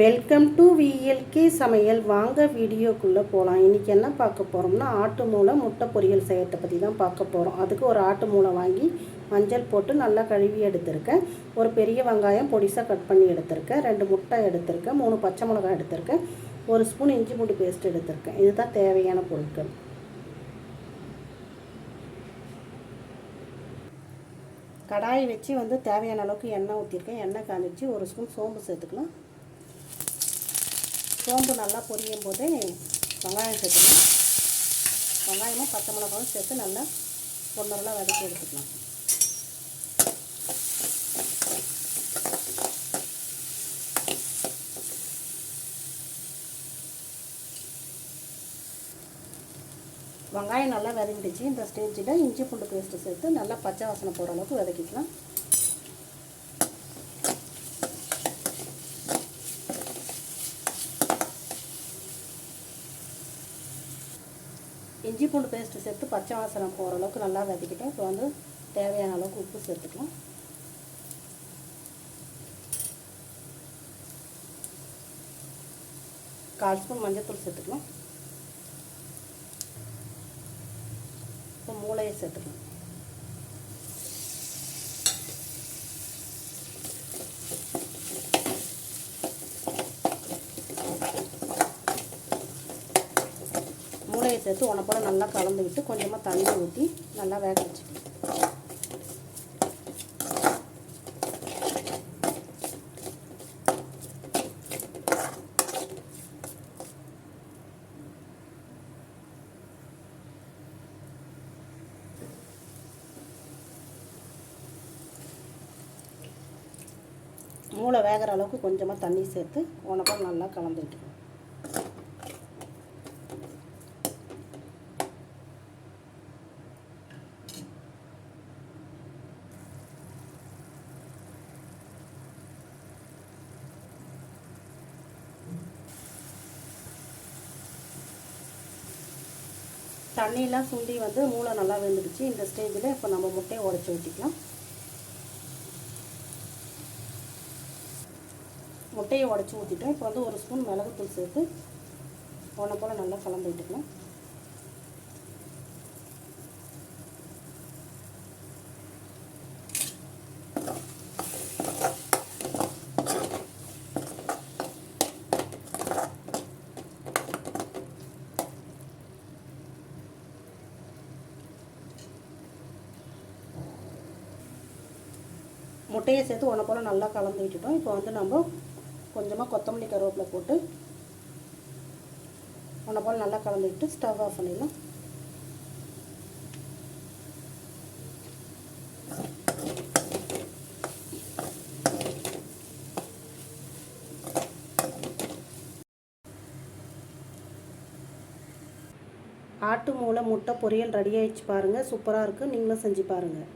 Welcome to VLK சமையல். வாங்க வீடியோக்குள்ளே போகலாம் இன்றைக்கி என்ன பார்க்க போகிறோம்னா ஆட்டு மூளை முட்டை பொரியல் செய்யறதை பற்றி தான் பார்க்க போகிறோம் அதுக்கு ஒரு ஆட்டு மூளை வாங்கி மஞ்சள் போட்டு நல்லா கழுவி எடுத்திருக்கேன். ஒரு பெரிய வெங்காயம் பொடிசாக கட் பண்ணி எடுத்திருக்கேன். ரெண்டு முட்டை எடுத்திருக்கேன். மூணு பச்சை மிளகாய் எடுத்திருக்கேன். ஒரு ஸ்பூன் இஞ்சி பூண்டு பேஸ்ட் எடுத்திருக்கேன். இதுதான் தேவையான பொருட்கள். கடாயை வச்சு வந்து தேவையான அளவுக்கு எண்ணெய் ஊற்றிருக்கேன் எண்ணெய் காமிச்சு ஒரு ஸ்பூன் சோம்பு சேர்த்துக்கலாம். சோம்பு நல்லா பொரியும் போதே வெங்காயம் சேர்த்துக்கலாம். வெங்காயமும் பச்சை மிளகாவும் சேர்த்து நல்லா பொன்னரெல்லாம் வதக்கி எடுத்துக்கலாம். வெங்காயம் நல்லா வதங்கிடுச்சு. இந்த ஸ்டேஜில் இஞ்சி பூண்டு பேஸ்ட்டு சேர்த்து நல்லா பச்சை வாசனை போகிற அளவுக்கு வதக்கிக்கலாம். இஞ்சி பூண்டு பேஸ்ட்டு சேர்த்து பச்சை வாசனை போகிற அளவுக்கு நல்லா வதக்கிட்டேன் இப்போ வந்து தேவையான அளவுக்கு உப்பு சேர்த்துக்கலாம். கால் ஸ்பூன் மஞ்சள்தூள் சேர்த்துக்கலாம். இப்போ மூளையை சேர்த்துக்கலாம் மூளையை சேர்த்து உன நல்லா கலந்து விட்டு கொஞ்சமாக தண்ணி ஊற்றி நல்லா வேக வச்சுக்கலாம் மூளை வேகிற அளவுக்கு கொஞ்சமாக தண்ணி சேர்த்து உனக்கும் நல்லா கலந்து விட்டுக்கணும். தண்ணியெலாம் சுண்டி வந்து மூளை நல்லா வெந்துடுச்சு இந்த ஸ்டேஜில் இப்போ நம்ம முட்டையை உடச்சி ஊற்றிக்கலாம் முட்டையை உடச்சி ஊற்றிட்டோம் இப்போ வந்து ஒரு ஸ்பூன் மிளகுத்தூள் சேர்த்து ஒன்றை போல் நல்லா கலந்து விட்டுக்கலாம். முட்டையை சேர்த்து ஒன்றை போல் நல்லா கலந்து விட்டுட்டோம். இப்போ வந்து நம்ம கொஞ்சமாக கொத்தமல்லி கருவேப்பிலை போட்டு ஒன்றை போல் நல்லா கலந்து விட்டு ஸ்டவ் ஆஃப் பண்ணிடலாம். ஆட்டு மூளை முட்டை பொரியல் ரெடி ஆயிடுச்சு பாருங்கள் சூப்பராக இருக்குது நீங்களும் செஞ்சு பாருங்கள்